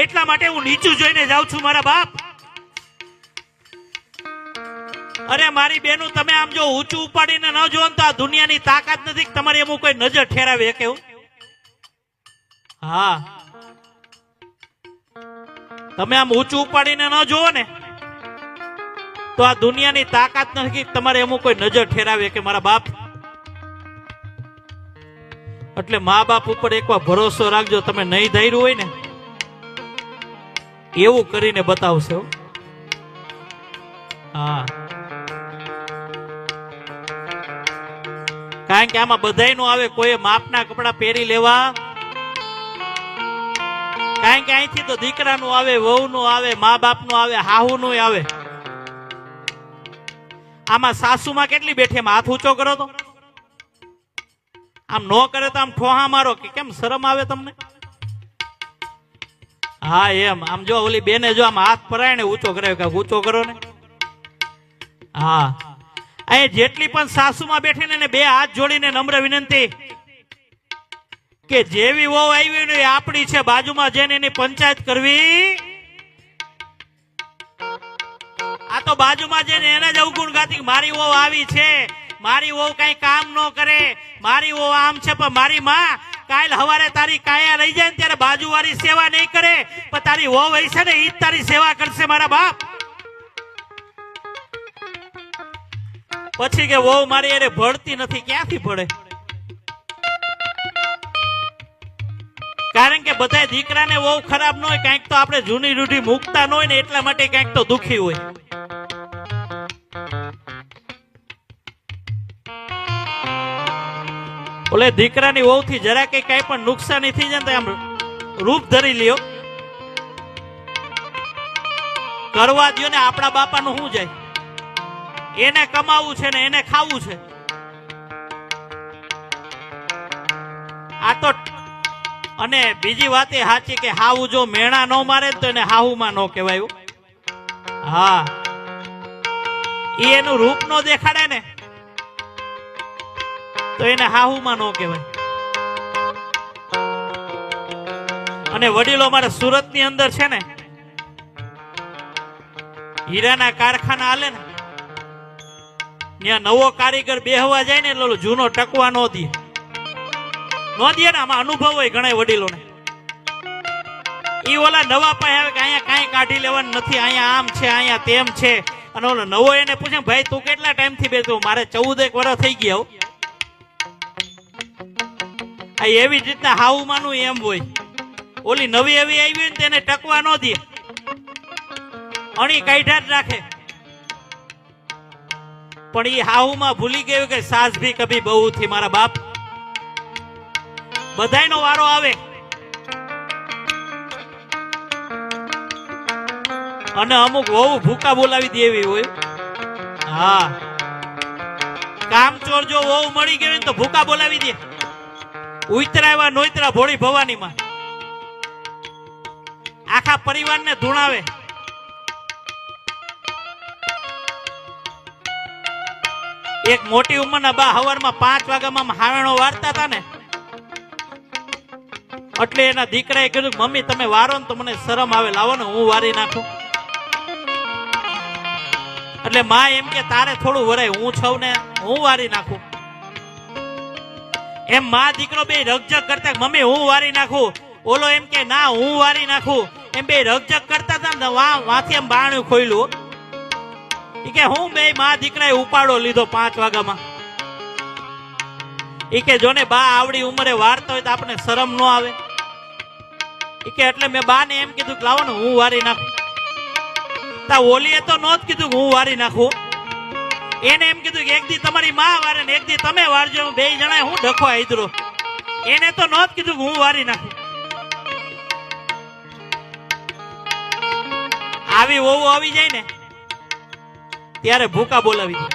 એટલા માટે હું નીચું જોઈને જાઉં છું મારા બાપ. અરે મારી બેનું, તમે આમ જો ઊંચું ઉપાડીને ન જોવો તો આ દુનિયાની તાકાત નથી તમારી એમ કોઈ નજર ઠેરાવે કે હા. તમે આમ ઊંચું ઉપાડીને ન જોવો ને તો આ દુનિયાની તાકાત નથી તમારે એમ કોઈ નજર ઠેરાવે કે મારા બાપ. એટલે મા બાપ ઉપર એકવાર ભરોસો રાખજો, તમે નહીં ધૈર્યું હોય ને એવું કરીને બતાવશે કારણ કે આમાં બધાયનું આવે કોઈ માપના કપડા પહેરી લેવા. કારણ કે અહીંથી તો દીકરાનું આવે, વહુનું આવે મા બાપનું આવે, હાહુનું આવે. આમાં સાસુમાં કેટલી બેઠી, એમ હાથ ઊંચો કરો તો? આમ નો કરે તો આમ ઠોહા મારો કે કેમ શરમ આવે તમને? હા, એમ. આમ જો ઓલી બેને જો આમ હાથ પરાયણે ઊંચો કરે કે ઊંચો કરો ને? હા. અહીં જેટલી પણ સાસુમાં બેઠી ને બે હાથ જોડીને નમ્ર વિનંતી કે જેવી વહુ આવી ને આપણી છે, બાજુમાં જઈને એની પંચાયત કરવી. આ તો બાજુમાં જઈને એને જ અવગુણ ગાતી મારી વહુ આવી છે. મારી વહુ કઈ કામ ન કરે. મારી વહુ આમ છે, પણ મારી માં કાલ હવારે તારી કાયા રહી જાય ત્યારે બાજુવાળી સેવા નહીં કરે, પણ તારી વહુ હોય ને જ તારી સેવા કરશે મારા બાપ. પછી કે વહુ મારી એને ભળતી નથી, ક્યાંથી ભળે કારણ કે બધા દીકરાને વહુ ખરાબ ન હોય, કાંઈક તો આપણે જૂની રૂઢી મૂકતા ન હોય ને, એટલા માટે કાંઈક તો દુખી હોય. ઓલે દીકરાની વહુ થી જરા કે કઈ પણ નુકસાની થઈ જાય આમ રૂપ ધરી લ્યો. કરવા દો ને આપણા બાપાનું શું જાય? એને કમાવું છે ને એને ખાવું છે. આ તો અને બીજી વાત એ સાચી કે હાવું જો મેણા ન મારે તો એને હાહુમાં ન કહેવાયું. હા. એનું રૂપ નો દેખાડે ને. તો એને હાહુમાં ન કહેવાય. અને વડીલો મારા સુરતની અંદર છે ને, હીરાના કારખાના આલે ને, ત્યાં નવો કારીગર બેહવા જાય ને એટલે જૂનો ટકવા નો દે. નો દે ને, આમાં અનુભવ હોય ઘણા વડીલોને. ઈ ઓલા નવા પાસે આવે કે અહીંયા કાંઈ કાઢી લેવાનું નથી, અહીંયા આમ છે, અહીંયા તેમ છે. અને ઓલો નવો એને પૂછે ભાઈ, તું કેટલા ટાઈમથી બેઠો? મારે ચૌદ એક વર્ષ થઈ ગયા હો." આ એવી જ રીતના હાઉમાનું એમ હોય. ઓલી નવી એવી આવી હોય ને તેને ટકવા ન દે. અણી કાઢ્યા જ રાખે. પણ એ હાહુમાં ભૂલી ગયું કે સાસ ભી કભી બહુ થી મારા બાપ. બધાયનો વારો આવે. અને અમુક વહુ ભૂકા બોલાવી દેવી હોય. હા. કામચોર જો વહુ મળી ગયો તો ભૂકા બોલાવી દે. ઉતરા એવા નોતરા ભોળી ભવાનીમાં. આખા પરિવારને ધૂણાવે. એક મોટી ઉંમરના બા હવારમાં પાંચ વાગ્યામાં હાવેણો વારતા હતા ને. એટલે એના દીકરાએ કીધું, મમ્મી, તમે વારો ને તો મને શરમ આવે. લાવો ને, હું વારી નાખું. એટલે માં એમ કે, તારે થોડું વરાય, હું છઉં ને, હું વારી નાખું. એમ માં દીકરો બે રગજગ કરતા મમ્મી, હું વારી નાખું. ઓલો એમ કે, ના, હું વારી નાખું. એમ બે રગજગ કરતા હતા ને એમ બાણું ખોયલું. ઈ કે, હું બે માં દીકરાએ ઉપાડો લીધો પાંચ વાગ્યામાં. ઈ કે, જોને, બા આવડી ઉંમરે વારતા હોય તો આપણે શરમ ન આવે. ઈ કે, એટલે મેં બા ને એમ કીધું લાવો ને, હું વારી નાખું. તા ઓલીએ તો નોત કીધું હું વારી નાખું. એને એમ કીધું કે એક દી તમારી માં વારે ને એક દી તમે વારજો. બે જણા હું ડખો આદરો એને તો નોત કીધું હું વારી નાખું. આવી વહુ આવી જાય ને, ત્યારે ભૂકા બોલાવી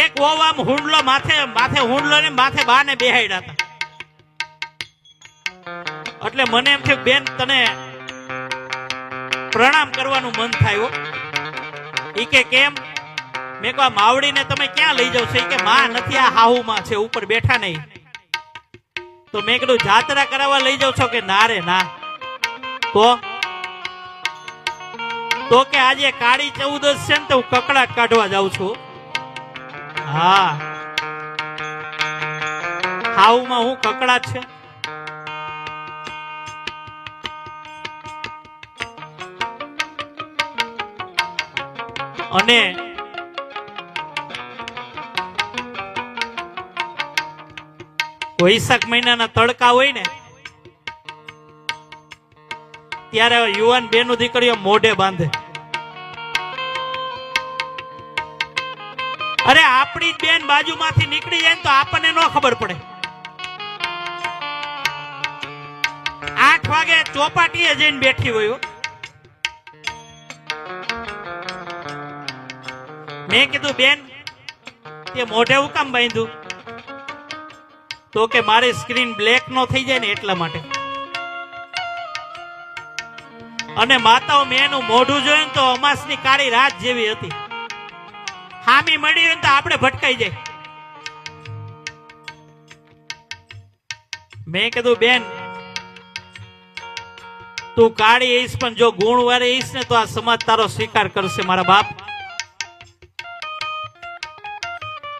એક વહુ આમ હુંડલો માથે માથે હુંડલો ને માથે બાને બેહાડ્યા હતા. એટલે મને એમ થયું બેન, તને પ્રણામ કરવાનું મન થાય ઈ કે કેમ? મેં કહા માવડીને તમે ક્યાં લઈ જાવ છો? કે માં નથી, આ હાહુમાં છે, ઉપર બેઠા નહીં. તો મેં કીધું, જાત્રા કરાવવા લઈ જાવ છો કે ના રે, ના? તો? તો કે આજે કાળી ચૌદશ છે ને તો હું કકડાટ કાઢવા જાઉં છું. હા. હાઉમાં હું કકડાટ છે. અને વૈશાખ મહિનાના તડકા હોય ને, ત્યારે યુવાન બેનું દીકરીઓ મોઢે બાંધે. અરે આપણી બેન બાજુમાંથી નીકળી જાય તો આપણને ન ખબર પડે. આઠ વાગે ચોપાટીએ જઈને બેઠી હોય મેં કીધું, બેન, તે મોઢે હું કામ બાંધ્યું? તો કે મારી સ્ક્રીન બ્લેક નો થઈ જાય ને એટલા માટે. અને માતાઓ, મેં એનું મોઢું જોયું તો અમાસની કાળી રાત જેવી હતી. હામી મળી હોય તો આપણે ભટકાઈ જાય. મેં કીધું, બેન, તું કાળી આઈશ પણ જો ગુણ વાળી આઈશ ને તો આ સમાજ તારો સ્વીકાર કરશે, મારા બાપ.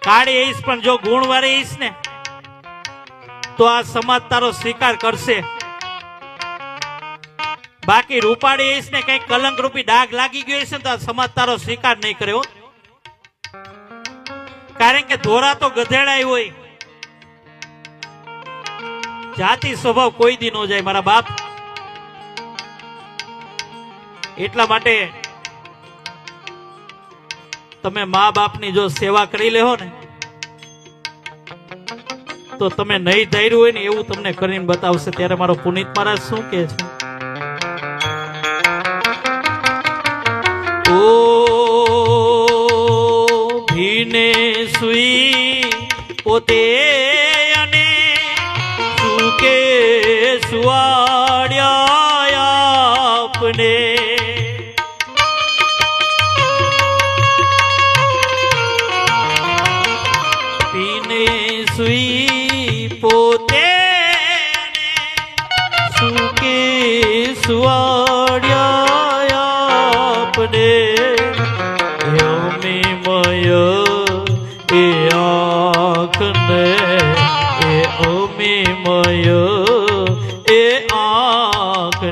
કાળી આઈશ પણ જો ગુણ વાળી આઈશ ને, તો આ સમાજ તારો સ્વીકાર કરશે. બાકી રૂપાળી આઈશ ને કઈ કલંક રૂપી ડાઘ લાગી ગયો હશે ને તો આ સમાજ તારો સ્વીકાર નહીં કર્યો. કારણ કે ધોરા તો ગધેડાય હોય. જાતિ સ્વભાવ કોઈ દી ન જાય, મારા બાપ. એટલા માટે તમે મા બાપની જો સેવા કરી લેહો ને, તો તમે નહીં ધાર્યું હોય ને એવું તમને કરીને બતાવશે. ત્યારે મારો પુનિત મહારાજ શું કે છે? ઓ ભીને સુઈ પોતે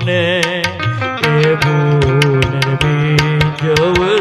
આંખને એ ભૂલ બીજવ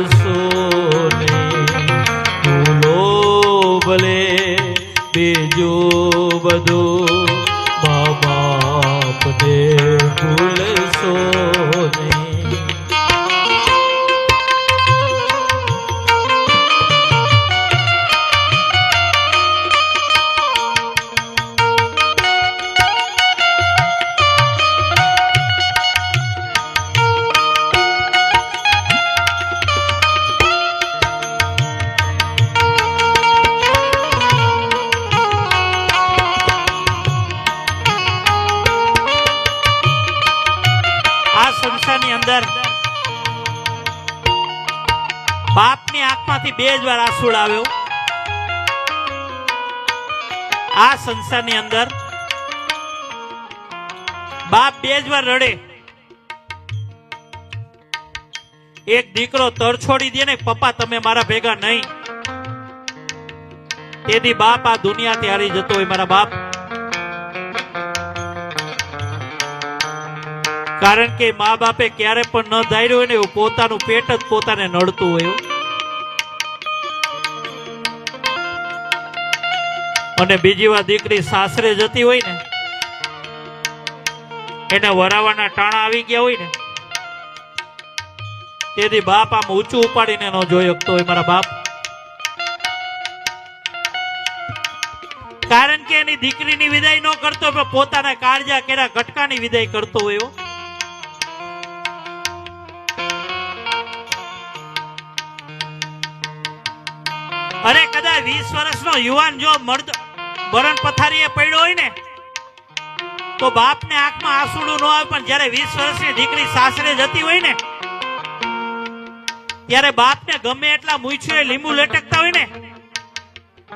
આંખમાંથી બે જ વાર આસુડ આવ્યો. આ સંસારની અંદર બાપ બે જ વાર રડે. એક દીકરો તર છોડી દે ને પપ્પા તમે મારા ભેગા નહીં. તેથી બાપ આ દુનિયાથી હારી જતો હોય મારા બાપ. કારણ કે મા બાપે ક્યારે પણ ન ધાર્યું હોય ને એવું પોતાનું પેટ જ પોતાને નડતું હોય અને બીજી વાર દીકરી સાસરે જતી હોય ને, એને વરાવાના ટાણા આવી ગયા હોય ને, તેથી બાપ આમ ઊંચું ઉપાડીને ન જોઈ શકતો હોય મારા બાપ કારણ કે એની દીકરીની વિદાય ન કરતો પણ પોતાના કાળજા કેરા ગટકાની વિદાય કરતો હોય. અરે કદાચ વીસ વર્ષનો યુવાન જો મર્દ મરણ પથારીએ પડ્યો હોય ને, તો બાપને આંખમાં આંસુડું ન આવે, પણ જ્યારે વીસ વર્ષની દીકરી સાસરે જતી હોય ને, ત્યારે બાપને ગમે એટલા મૂછીએ લીંબુ લટકતા હોય ને,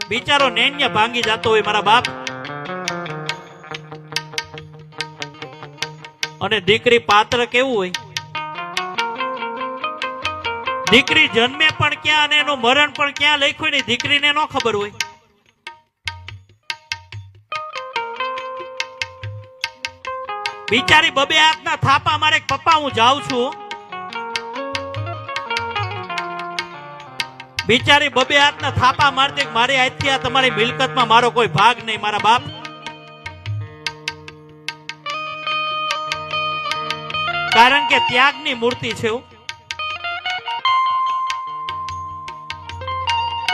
બિચારો નૈન્ય ભાંગી જતો હોય મારા બાપ. અને દીકરી પાત્ર કેવું હોય? દીકરી જન્મે પણ ક્યાં અને એનું મરણ પણ ક્યાં લખ્યું ને, દીકરીને ન ખબર હોય. બિચારી બબે હાથના થાપા મારે પપ્પા હું જાઉં છું. બિચારી બબે હાથના થાપા મારતી મારી આજથી આ તમારી મિલકતમાં મારો કોઈ ભાગ નહીં, મારા બાપ. કારણ કે ત્યાગની મૂર્તિ છે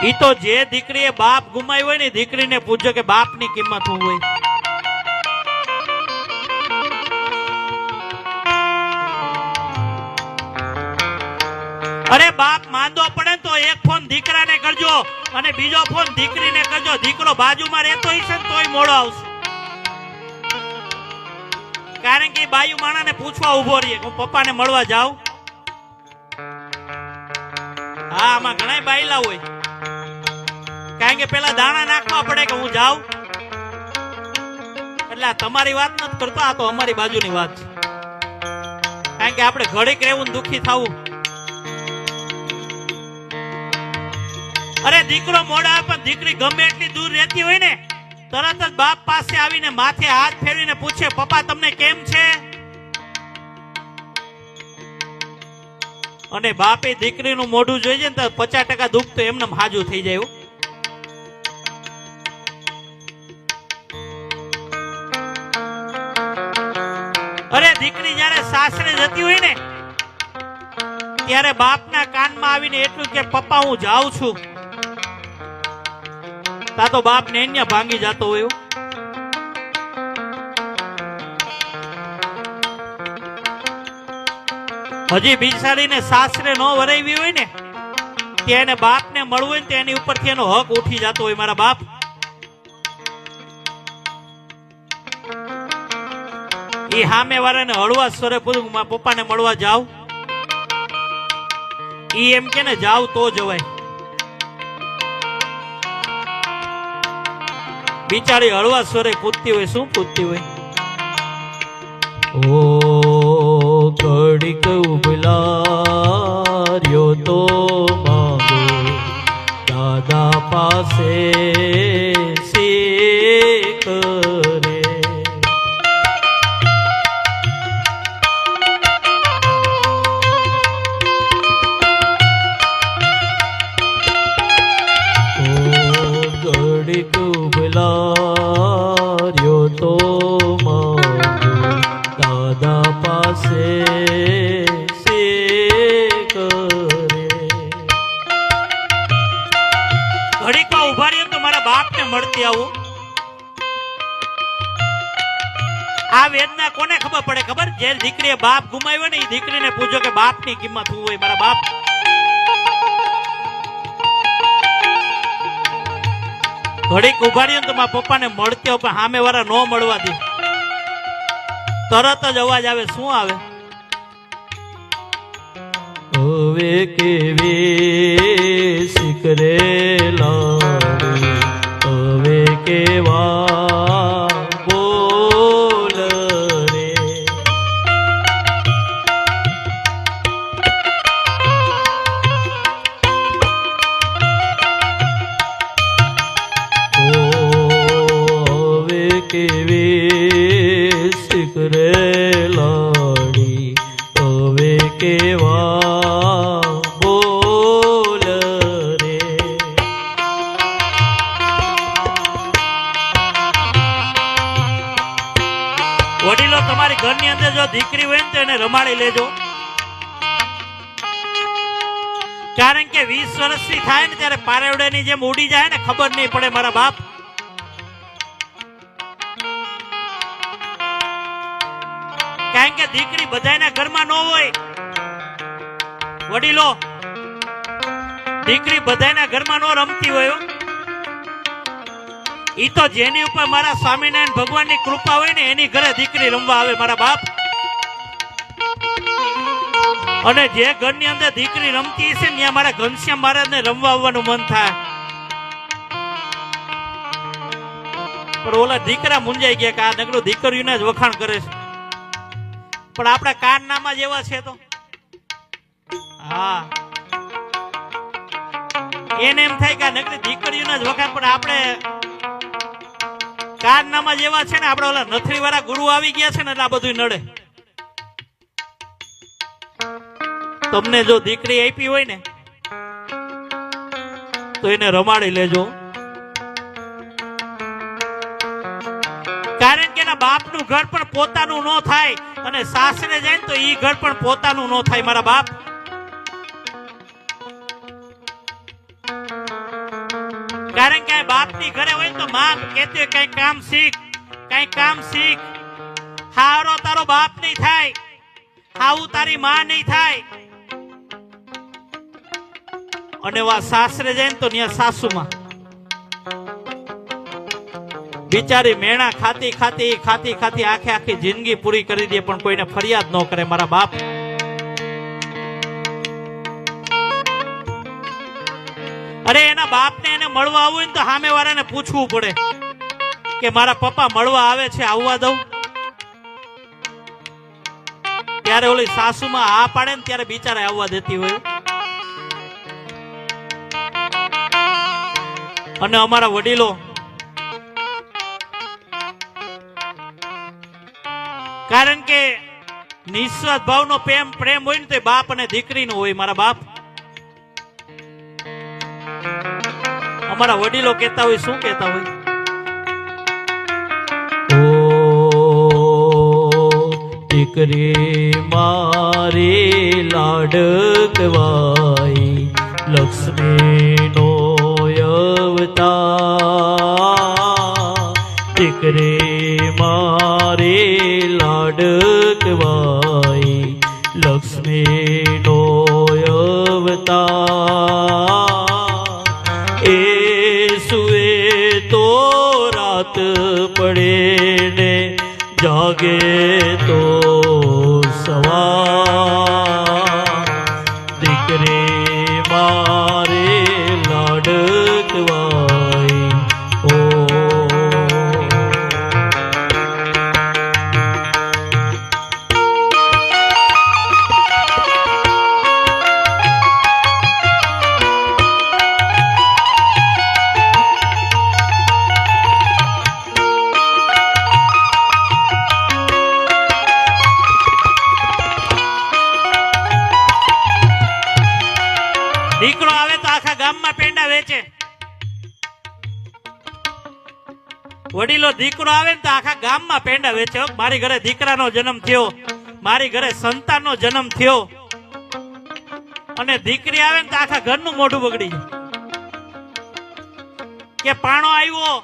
એ તો જે દીકરીએ બાપ ગુમાવ્યો હોય ને દીકરીને પૂછજો કે બાપની કિંમત હું હોય. અરે બાપ, માંદો પડે તો એક ફોન દીકરાને કરજો અને બીજો ફોન દીકરીને કરજો. દીકરો બાજુમાં રહેતો હશે ને તોય મોડો આવશે. કારણ કે બાયુ માણાને પૂછવા ઊભો રહીએ હું પપ્પાને મળવા જાઉં? હા, આમાં ઘણા બાયલા હોય. કારણ કે પેલા દાણા નાખવા પડે કે હું જાઉં? એટલે તમારી વાત નથી કરતો, આ તો અમારી બાજુની વાત છે. કારણ કે આપણે ઘડીક રહેવું દુઃખી થવું. અરે દીકરો મોડા પણ દીકરી ગમે એટલી દૂર રહેતી હોય ને, તરત જ બાપ પાસે આવીને માથે હાથ ફેરવીને પૂછે, પપ્પા, તમને કેમ છે? અને બાપે દીકરીનું મોઢું જોઈ છે ને તો પચાસ ટકા દુઃખ તો એમને હાજુ થઈ જાય અરે દીકરી જ્યારે સાસરે જતી હોય ને, ત્યારે બાપના કાનમાં આવીને એટલું કે, પપ્પા, હું જાઉં છું. તા તો બાપ ને અહીંયા ભાંગી જતો હોય હજી હજી બિચારીને સાસરે નો વરાવી હોય ને તેને બાપને મળવું હોય ને તેની ઉપર ઉપરથી એનો હક ઉઠી જતો હોય મારા બાપ. એ સામે વાળાને હળવા સ્વરે પૂરું પપ્પાને મળવા જાવ? ઈ એમ કે ને, જાવ તો જવાય બિચારી હળવા સ્વરે પૂછતી હોય, શું પૂતતી હોય? ઓ ઘડીક ઉભલાર્યો તો માગો દાદા પાસે પાસે ઘડીકમાં ઊભા રહીએ તો મારા બાપને મળતી આવું. આ વેદના કોને ખબર પડે ખબર? જે દીકરીએ બાપ ગુમાવ્યો ને એ દીકરીને પૂછો કે બાપની કિંમત શું હોય મારા બાપ? ઘડીક ઊભા રહીએ તો મારા પપ્પાને મળતી હોય પણ સામે વાળા ન મળવા દે. તરત જ અવાજ આવે શું આવે? હવે કેવી શીખરે લાડી હવે કેવા લેજો. કારણ કે વીસ વર્ષથી થાય ને ત્યારે પારેવડાની જેમ ઉડી જાય ને ખબર નહીં પડે મારા બાપ. કારણ કે દીકરી બધાના ઘરમાં ન હોય. વડીલો, દીકરી બધાના ઘરમાં નો રમતી હોય એ તો જેની ઉપર મારા સ્વામિનારાયણ ભગવાનની કૃપા હોય ને એની ઘરે દીકરી રમવા આવે મારા બાપ. અને જે ઘરની અંદર દીકરી રમતી હશે ને મારા ઘનશ્યામ મહારાજને રમવા આવવાનું મન થાય. પણ ઓલા દીકરા મુંજાઈ ગયા કે આ નગરો દીકરીઓના જ વખાણ કરે છે. પણ આપણા કાન નામાં જેવા છે તો. હા. એને એમ થાય કે આ નકરી દીકરીઓને જ વખાણ, પણ આપણે કારનામા જેવા છે ને, આપણે ઓલા નથરી વાળા ગુરુ આવી ગયા છે ને, એટલે આ બધું નડે. તમને જો દીકરી આપી હોય ને, તો એને રમાડી લેજો. કારણ કે એના બાપનું ઘર પણ પોતાનું ન થાય, અને સાસરે જાય તો ઈ ઘર પણ પોતાનું ન થાય, મારા બાપ. કારણ કે બાપની ઘરે હોય તો માં કહેતી કઈ કામ શીખ, કઈ કામ શીખ. હારો તારો બાપ નહીં થાય, હાવું તારી માં નહીં થાય. અને વા સાસરે જાય ને તો ત્યાં સાસુમાં. બિચારી મેણા ખાતી ખાતી ખાતી ખાતી આખે આખી જિંદગી પૂરી કરી દે, પણ કોઈને ફરિયાદ ન કરે. મારા બાપ. અરે એના બાપને એને મળવા આવવું હોય ને તો સામે વાળાને પૂછવું પડે કે મારા પપ્પા મળવા આવે છે, આવવા દઉં? ત્યારે ઓલી સાસુમાં આ પાડે ને ત્યારે બિચારા આવવા દેતી હોય. અને અમારા વડીલો કારણ કે નિસ્વાર્થ ભાવનો પ્રેમ પ્રેમ હોય ને તો બાપ અને દીકરીનો હોય, મારા બાપ. અમારા વડીલો કહેતા હોય, શું કહેતા હોય? ઓ દીકરી મારી લાડકવાઈ લક્ષ્મીનો અવતાર દીકરી મારી લાડકવાઈ લક્ષ્મીનો અવતાર એ સુએ તો રાત પડે ને જાગે તો સવાર દીકરો આવે ને તો આખા ગામમાં પેંડા વેચે મારી ઘરે દીકરાનો જન્મ થયો. મારી ઘરે સંતાનનો જન્મ થયો. અને દીકરી આવે ને તો આખા ઘરનું મોઢું બગડી જાય. કે પાણો આવ્યો.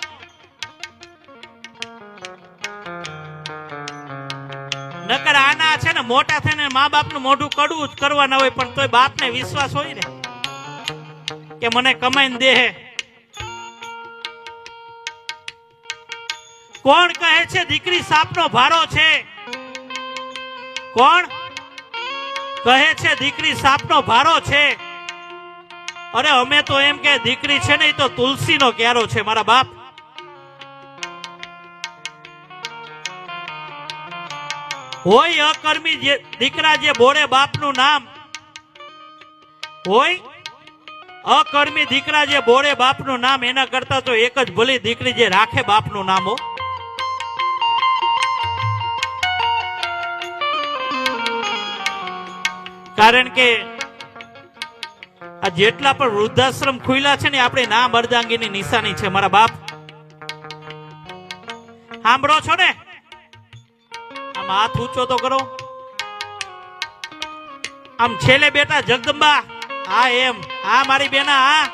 નકર આના છે ને મોટા થઈને મા બાપનું મોઢું કડવું જ કરવાના હોય, પણ તોય બાપને વિશ્વાસ હોય ને. કે મને કમાઈને દે કોણ કહે છે, દીકરી સાપનો ભારો છે કોણ કહે છે, દીકરી સાપનો ભારો છે અરે, અમે તો એમ કે દીકરી છે ને તો તુલસીનો ક્યારો છે, મારા બાપ. હોય અકર્મી જે, દીકરા જે બોરે બાપનું નામ. હોય અકર્મી દીકરા જે બોરે બાપનું નામ, એના કરતા તો એક જ ભલી દીકરી જે રાખે બાપનું નામ હો. કારણ કે આ જેટલા પણ વૃદ્ધાશ્રમ ખુલ્યા છે ને, આપણે ના મર્દાંગીની નિશાની છે. મારા બાપ, સાંભળો છો ને? આમ હાથ ઊંચો તો કરો. આમ છેલ્લે બેટા જગદંબા, હા એમ, હા મારી બેના, હા.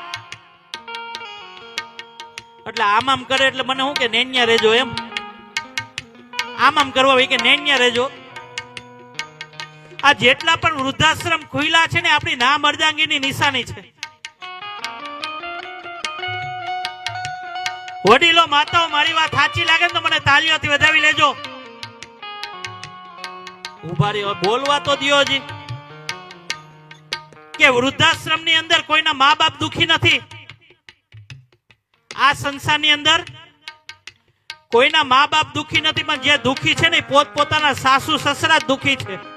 એટલે આમ આમ કરે એટલે મને શું કે, નેન્યા રેજો એમ. આમ આમ કરવા કે નેન્યા રેજો આ જેટલા પણ વૃદ્ધાશ્રમ ખુલ્લા છે ને, આપણી ના મર્દાંગીની નિશાની છે. વડીલો, માતાઓ, મારી વાત સાચી લાગે ને તો મને તાલીઓથી વધાવી લેજો. ઊભા રહ્યો, બોલવા તો દિયોજી કે વૃદ્ધાશ્રમની અંદર કોઈના મા બાપ દુખી નથી? આ સંસારની અંદર કોઈના મા બાપ દુખી નથી, પણ જે દુખી છે ને પોત પોતપોતાના સાસુ સસરા દુખી છે.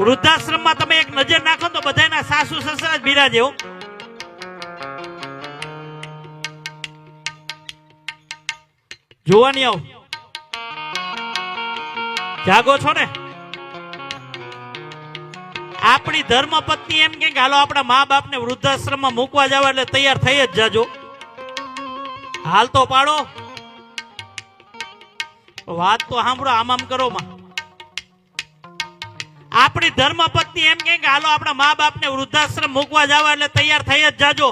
વૃદ્ધાશ્રમમાં તમે એક નજર નાખો તો બધાના સાસુ સસરા જ બિરાજે હો જોવાની આવ. જાગો છો ને? આપણી ધર્મ પત્ની એમ કે હાલો આપણા મા બાપને વૃદ્ધાશ્રમમાં મૂકવા જવા એટલે તૈયાર થઈ જ જાજો. હાલ તો પાડો. વાત તો સાંભળો, આમ આમ કરો માં. આપણી ધર્મ પત્ની એમ કે હાલો આપણા મા બાપને વૃદ્ધાશ્રમ મૂકવા જવા એટલે તૈયાર થઈ જ જાજો.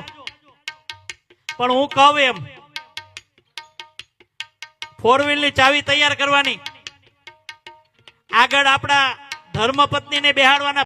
પણ હું કહું એમ ફોર વ્હીલની ચાવી તૈયાર કરવાની. આગળ આપણા ધર્મ પત્નીને બેહાડવાના